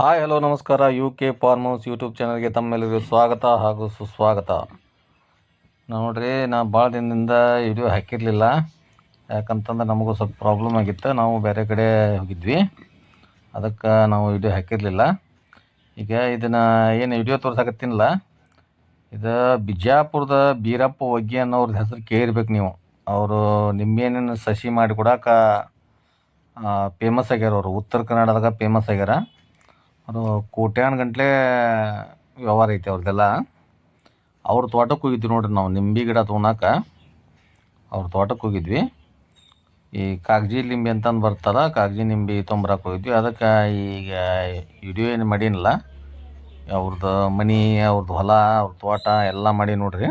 Hi, hello, ನಮಸ್ಕಾರ. U K farm house YouTube ಚಾನಲ್ಗೆ ತಮ್ಮೆಲ್ಲರಿಗೂ ಸ್ವಾಗತ ಹಾಗೂ ಸುಸ್ವಾಗತ. ನೋಡ್ರಿ, ನಾ ಭಾಳ ದಿನದಿಂದ ವಿಡಿಯೋ ಹಾಕಿರಲಿಲ್ಲ. ಯಾಕಂತಂದ್ರೆ ನಮಗೂ ಸ್ವಲ್ಪ ಪ್ರಾಬ್ಲಮ್ ಆಗಿತ್ತು. ನಾವು ಬೇರೆ ಕಡೆ ಹೋಗಿದ್ವಿ. ಅದಕ್ಕೆ ನಾವು ವಿಡಿಯೋ ಹಾಕಿರಲಿಲ್ಲ. ಈಗ ಇದನ್ನು ಏನು ವಿಡಿಯೋ ತೋರ್ಸಕತ್ತೀನಲ್ಲ, ಇದು ಬಿಜಾಪುರದ ಬೀರಪ್ಪ ಒಗ್ಗಿ ಅನ್ನೋರ್ದು ಹೆಸರು ಕೇಳಿರ್ಬೇಕು ನೀವು. ಅವರು ನಿಂಬೆಹಣ್ಣಿನ ಸಸಿ ಮಾಡಿ ಫೇಮಸ್ ಆಗ್ಯಾರ ಅವರು. ಉತ್ತರ ಕರ್ನಾಟಕದಾಗ ಫೇಮಸ್ ಆಗ್ಯಾರ. ಅದು ಕೋಟ್ಯಾನ್ ಗಂಟ್ಲೆ ವ್ಯವಹಾರ ಐತೆ ಅವ್ರದ್ದೆಲ್ಲ ಅವ್ರ ತೋಟಕ್ಕೆ ಹೋಗಿದ್ವಿ ನೋಡ್ರಿ ನಾವು, ನಿಂಬೆ ಗಿಡ ತೊಗೊಳಕ ಅವ್ರ ತೋಟಕ್ಕೆ ಹೋಗಿದ್ವಿ. ಈ ಕಾಗಜಿ ಲಿಂಬೆ ಅಂತಂದು ಬರ್ತಾರ ಕಾಗಜಿ ನಿಂಬೆ ತೊಂಬರಕ್ಕೆ ಹೋಗಿದ್ವಿ. ಅದಕ್ಕೆ ಈಗ ವಿಡಿಯೋ ಏನು ಮಾಡೀನಲ್ಲ ಅವ್ರದ್ದು ಮನೆ ಅವ್ರದ್ದು ಹೊಲ, ಅವ್ರ ತೋಟ ಎಲ್ಲ ಮಾಡಿ ನೋಡ್ರಿ.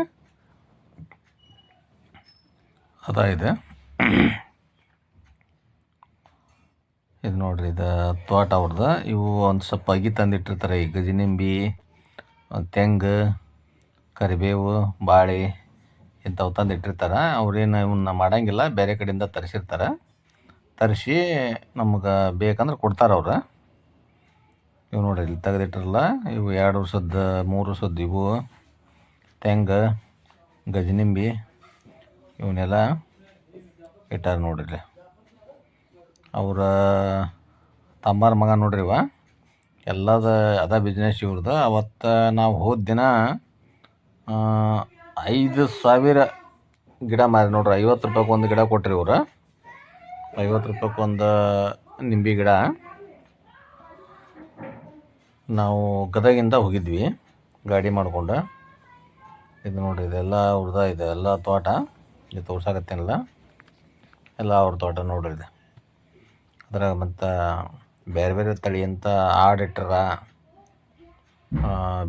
ಅದ ಇದೆ ನೋಡ್ರಿ, ಇದು ತೋಟ ಅವ್ರದ್ದು ಇವು ಒಂದು ಸ್ವಲ್ಪ ಅಗಿ ತಂದಿಟ್ಟಿರ್ತಾರೆ. ಈ ಗಜನಿಂಬಿ, ತೆಂಗು, ಕರಿಬೇವು, ಬಾಳೆ ಇಂಥವು ತಂದು ಇಟ್ಟಿರ್ತಾರೆ ಅವ್ರೇನು ಇವನ್ನ ಮಾಡೋಂಗಿಲ್ಲ, ಬೇರೆ ಕಡೆಯಿಂದ ತರಿಸಿರ್ತಾರೆ. ತರಿಸಿ ನಮ್ಗೆ ಬೇಕಂದ್ರೆ ಕೊಡ್ತಾರೆ ಅವ್ರು. ಇವು ನೋಡ್ರಿ, ಇಲ್ಲಿ ತೆಗೆದಿಟ್ಟಿರಲ್ಲ, ಇವು ಎರಡು ವರ್ಷದ ಮೂರು ವರ್ಷದ ಇವು. ತೆಂಗು, ಗಜನಿಂಬಿ, ಇವನ್ನೆಲ್ಲ ಇಟ್ಟಾರೆ ನೋಡಿರಿ. ಅವ್ರ ತಮ್ಮರ ಮಗ ನೋಡ್ರಿ ಇವ. ಎಲ್ಲದ, ಅದ ಬಿಸ್ನೆಸ್ ಇವ್ರದ್ದು ಅವತ್ತು ನಾವು ಹೋದ ದಿನ ಐದು ಸಾವಿರ ಗಿಡ ಮಾರಿ ನೋಡ್ರಿ. ಐವತ್ತು ರೂಪಾಯ್ಗೆ ಒಂದು ಗಿಡ ಕೊಟ್ರಿ ಇವರು. ಐವತ್ತು ರೂಪಾಯ್ಗೆ ಒಂದು ನಿಂಬೆ ಗಿಡ. ನಾವು ಗದಗಿಂದ ಹೋಗಿದ್ವಿ, ಗಾಡಿ ಮಾಡಿಕೊಂಡು. ಇದು ನೋಡ್ರಿ, ಇದೆಲ್ಲ ಅವ್ರದ ಇದೆ ಎಲ್ಲ ತೋಟ. ಇದು ತೋರ್ಸಾಕತ್ತೇನಲ್ಲ? ಎಲ್ಲ ಅವ್ರ ತೋಟ ನೋಡ್ರಿ ಅದ್ರಾಗ ಮತ್ತು ಬೇರೆ ಬೇರೆ ತಳಿ ಅಂತ ಆಡು ಇಟ್ಟಾರ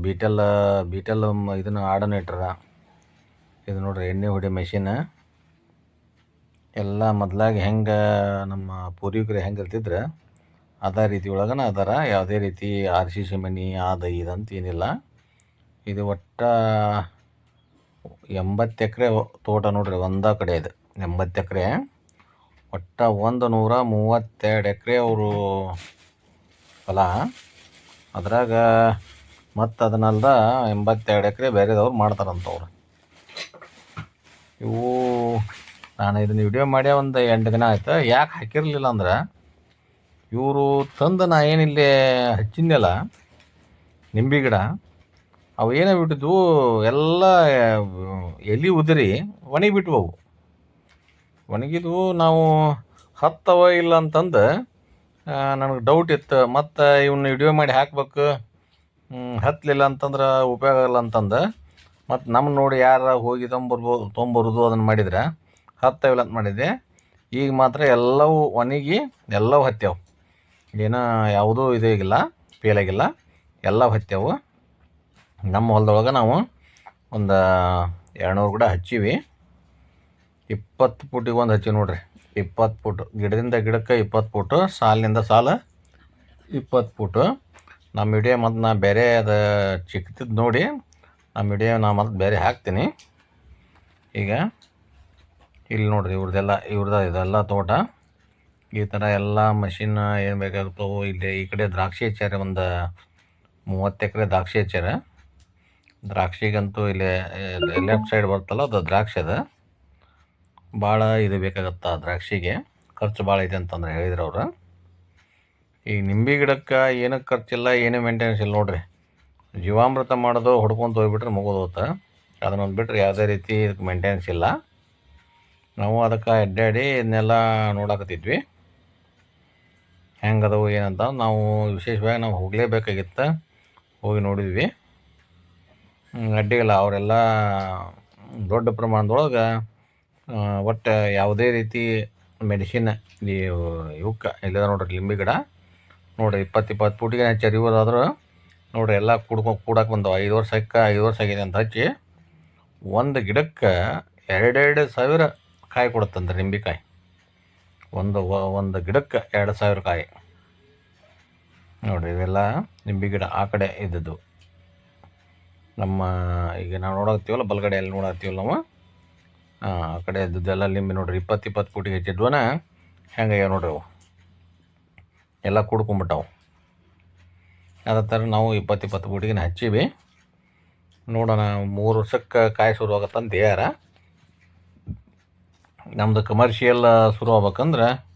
ಬೀಟಲ್ ಬೀಟಲ್ ಇದನ್ನು ಆಡನ್ನು ಇಟ್ಟಾರ ಇದು ನೋಡ್ರಿ ಎಣ್ಣೆ ಹೊಡಿ ಮೆಷಿನ್ ಎಲ್ಲ ಮೊದ್ಲಾಗಿ ಹೆಂಗೆ ನಮ್ಮ ಪೂರ್ವಿಕರು ಹೆಂಗೆ ಇರ್ತಿದ್ರೆ, ಅದೇ ರೀತಿ ಒಳಗನ ಅದಾರ ಯಾವುದೇ ರೀತಿ ಆರ್ ಸಿ ಸಿ ಮನಿ ಅದು ಇದಂತ ಏನಿಲ್ಲ. ಇದು ಒಟ್ಟ ಎಂಬತ್ತು ಎಕರೆ ತೋಟ ನೋಡ್ರಿ ಒಂದೇ ಕಡೆ ಇದು, ಎಂಬತ್ತು ಎಕರೆ. ಒಟ್ಟು ಒಂದು ನೂರ ಮೂವತ್ತೆರಡು ಎಕರೆ ಅವರು ಹೊಲ. ಅದ್ರಾಗ ಮತ್ತು ಅದನ್ನಲ್ದ ಎಂಬತ್ತೆರಡು ಎಕರೆ ಬೇರೆದವ್ರು ಮಾಡ್ತಾರಂತವ್ರು. ಇವು ನಾನು ಇದನ್ನ ವಿಡಿಯೋ ಮಾಡಿ ಒಂದು ಎಂಟು ದಿನ ಆಯ್ತು. ಯಾಕೆ ಹಾಕಿರಲಿಲ್ಲ ಅಂದ್ರೆ ಇವರು ತಂದು ನಾ ಏನಿಲ್ಲಿ ಹಚ್ಚಿದ್ನಲ್ಲ ನಿಂಬೆ ಗಿಡ, ಅವು ಏನೇ ಬಿಟ್ಟಿದ್ವು, ಎಲ್ಲ ಎಲೆ ಉದುರಿ ಒಣಗಿ ಬಿಟ್ವು ಅವು ಒಣಗಿದ್ವು ನಾವು ಹತ್ತವ ಇಲ್ಲ ಅಂತಂದು ನನಗೆ ಡೌಟ್ ಇತ್ತು. ಮತ್ತು ಇವನ್ನ ವಿಡಿಯೋ ಮಾಡಿ ಹಾಕ್ಬೇಕು. ಹತ್ತಲಿಲ್ಲ ಅಂತಂದ್ರೆ ಉಪಯೋಗ ಆಗಲ್ಲ ಅಂತಂದು. ಮತ್ತು ನಮ್ಮ ನೋಡಿ ಯಾರ ಹೋಗಿ ತೊಂಬರ್ಬೋದು, ತೊಂಬರೋದು ಅದನ್ನು ಮಾಡಿದ್ರೆ ಹತ್ತವಿಲ್ಲ ಅಂತ ಮಾಡಿದ್ದೆ ಈಗ ಮಾತ್ರ ಎಲ್ಲವೂ ಒಣಗಿ ಎಲ್ಲವೂ ಹತ್ಯಾವು. ಏನೋ ಯಾವುದೂ ಇದಾಗಿಲ್ಲ ಫೇಲ್ ಆಗಿಲ್ಲ. ಎಲ್ಲ ಹತ್ಯಾವು. ನಮ್ಮ ಹೊಲದೊಳಗೆ ನಾವು ಒಂದು ಎರಡುನೂರು ಗಿಡ ಹಚ್ಚೀವಿ. ಇಪ್ಪತ್ತು ಫುಟಿಗೆ ಒಂದು ಹಚ್ಚಿ ನೋಡ್ರಿ. ಇಪ್ಪತ್ತು ಫುಟ್ ಗಿಡದಿಂದ ಗಿಡಕ್ಕೆ ಇಪ್ಪತ್ತು ಫುಟ್ ಸಾಲಿನಿಂದ ಸಾಲ ಇಪ್ಪತ್ತು ಫುಟು ನಮ್ಮ ವಿಡಿಯೋ ಮತ್ತು ನಾ ಬೇರೆ ಅದು ಚಿಕ್ಕದಿದ್ದು ನೋಡಿ, ನಮ್ಮ ವಿಡಿಯೋ ನಾ ಮತ್ತೆ ಬೇರೆ ಹಾಕ್ತೀನಿ. ಈಗ ಇಲ್ಲಿ ನೋಡ್ರಿ ಇವ್ರದ್ದೆಲ್ಲ ಇವ್ರದ್ದು ಇದೆಲ್ಲ ತೋಟ. ಈ ಥರ ಎಲ್ಲ ಮಷಿನ್ ಏನು ಬೇಕಾಗ್ತವೆ ಇಲ್ಲಿ ಈ ಕಡೆ ದ್ರಾಕ್ಷಿ ಹಚ್ಚಾರ, ಒಂದು ಮೂವತ್ತು ಎಕರೆ ದ್ರಾಕ್ಷಿ ಹಚ್ಚಾರ. ದ್ರಾಕ್ಷಿಗಂತೂ ಇಲ್ಲಿ ಲೆಫ್ಟ್ ಸೈಡ್ ಬರ್ತಲ್ಲ ಅದು ದ್ರಾಕ್ಷಿ ಅದ. ಭಾಳ ಇದು ಬೇಕಾಗತ್ತೆ ದ್ರಾಕ್ಷಿಗೆ. ಖರ್ಚು ಭಾಳ ಇದೆ ಅಂತಂದ್ರೆ ಹೇಳಿದ್ರು ಅವ್ರು. ಈ ನಿಂಬೆ ಗಿಡಕ್ಕೆ ಏನಕ್ಕೆ ಖರ್ಚಿಲ್ಲ, ಏನೂ ಮೇಂಟೆನೆನ್ಸ್ ಇಲ್ಲ ನೋಡಿರಿ. ಜೀವಾಮೃತ ಮಾಡೋದು ಹೊಡ್ಕೊಂತ ಹೋಗ್ಬಿಟ್ರೆ ಮುಗೋದು ಹೋತ ಅದನ್ನೊಂದು ಬಿಟ್ಟರೆ ಯಾವುದೇ ರೀತಿ ಇದಕ್ಕೆ ಮೇಂಟೆನೆನ್ಸ್ ಇಲ್ಲ. ನಾವು ಅದಕ್ಕೆ ಅಡ್ಡಾಡಿ ಇದನ್ನೆಲ್ಲ ನೋಡಕತ್ತಿದ್ವಿ. ಹೆಂಗದವು, ಏನಂತ ನಾವು ವಿಶೇಷವಾಗಿ ನಾವು ಹೋಗಲೇಬೇಕಾಗಿತ್ತು. ಹೋಗಿ ನೋಡಿದ್ವಿ. ಅಡ್ಡಿಲ್ಲ ಅವರೆಲ್ಲ ದೊಡ್ಡ ಪ್ರಮಾಣದೊಳಗೆ ಒಟ್ಟು ಯಾವುದೇ ರೀತಿ ಮೆಡಿಸಿನ್ ಇವಕ್ಕೆ ಇಲ್ಲದ ನೋಡ್ರಿ ಲಿಂಬೆ ಗಿಡ. ನೋಡ್ರಿ ಇಪ್ಪತ್ತು ಇಪ್ಪತ್ತು ಫೂಟಿಗೆ ಇವರಾದ್ರು ನೋಡ್ರಿ ಎಲ್ಲ ಕುಡ್ಕೊಂಡು ಕೂಡಕ್ಕೆ ಬಂದವು. ಐದು ವರ್ಷಕ್ಕೆ ಐದು ವರ್ಷ ಆಗಿದೆ ಅಂತ ಹಚ್ಚಿ ಒಂದು ಗಿಡಕ್ಕೆ ಎರಡೆರಡು ಸಾವಿರ ಕಾಯಿ ಕೊಡುತ್ತಂದ್ರೆ ನಿಂಬೆಕಾಯಿ ಒಂದು ಒಂದು ಗಿಡಕ್ಕೆ ಎರಡು ಸಾವಿರ ಕಾಯಿ. ನೋಡ್ರಿ ಇವೆಲ್ಲ ನಿಂಬೆ ಗಿಡ ಆ ಕಡೆ ಇದ್ದದ್ದು. ನಮ್ಮ ಈಗ ನಾವು ನೋಡತ್ತೀವಲ್ಲ ಬಲಗಡೆಯಲ್ಲಿ ನೋಡತ್ತೀವಲ್ಲ ನಾವು. ಹಾಂ ಆ ಕಡೆ ಇದ್ದದ್ದೆಲ್ಲ ಲಿಂಬೆ ನೋಡ್ರಿ, ಇಪ್ಪತ್ತು ಇಪ್ಪತ್ತು ಫೂಟಿಗೆ ಹೆಚ್ಚಿದ್ವನ ಹೆಂಗಾಗ್ಯಾವ ನೋಡ್ರಿ ಅವು? ಎಲ್ಲ ಕುಡ್ಕೊಂಬಿಟ್ಟವು. ಅದೇ ಥರ ನಾವು ಇಪ್ಪತ್ತು ಇಪ್ಪತ್ತು ಬೂಟಿಗೆನ ಹಚ್ಚೀವಿ. ನೋಡೋಣ, ಮೂರು ವರ್ಷಕ್ಕೆ ಕಾಯಿ ಶುರು ಆಗತ್ತಂತ ಹೇಳ್ಯಾರ. ನಮ್ಮದು ಕಮರ್ಷಿಯಲ್ ಶುರು ಆಗ್ಬೇಕಂದ್ರೆ